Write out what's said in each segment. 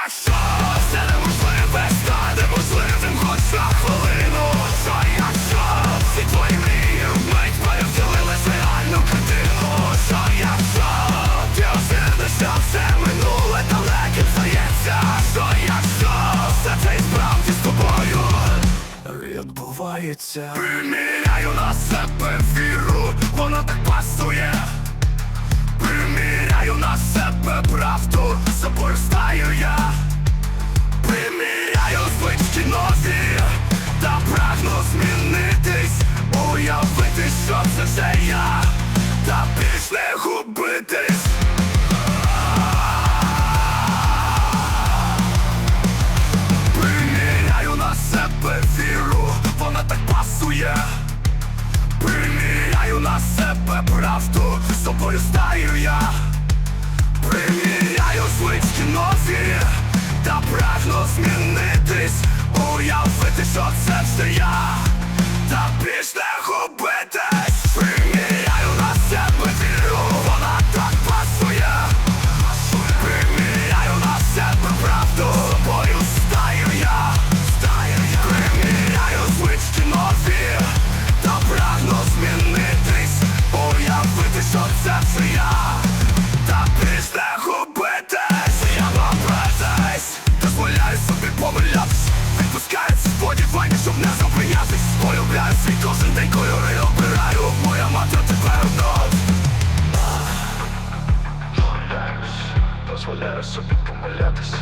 все неможливе стане можливим хоч на хвилину, що якщо всі твої мрії вмить перевтілились в реальну картину, що якщо ти осинишся все минуле далеким здається, що якщо все це і справді з тобою відбувається, приміряю на себе віру, вона так пасує, приміряю на себе правду, забор це я Та не губитись. Приміряю на себе віру, вона так пасує. Приміряю на себе правду, з собою стаю я. Приміряю звички нові що це щоб не зупинятись. Полюбляю свій кожен день кольори обираю. Моя мати тепер одно дозволяю собі помилятись.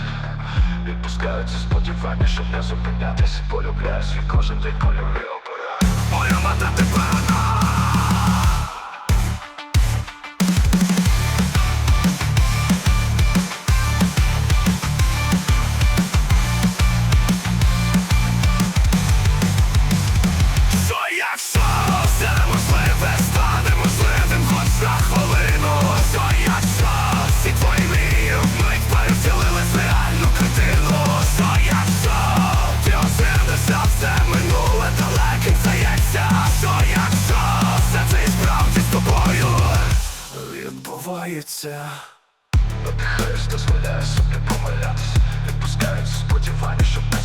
Відпускаються сподівання, щоб не зупинятись. Полюбляю свій кожен день кольори обираю. Моя мати тепер одна здається, Хрест дозволяє собі помилятися, відпускають сподівання, щоб не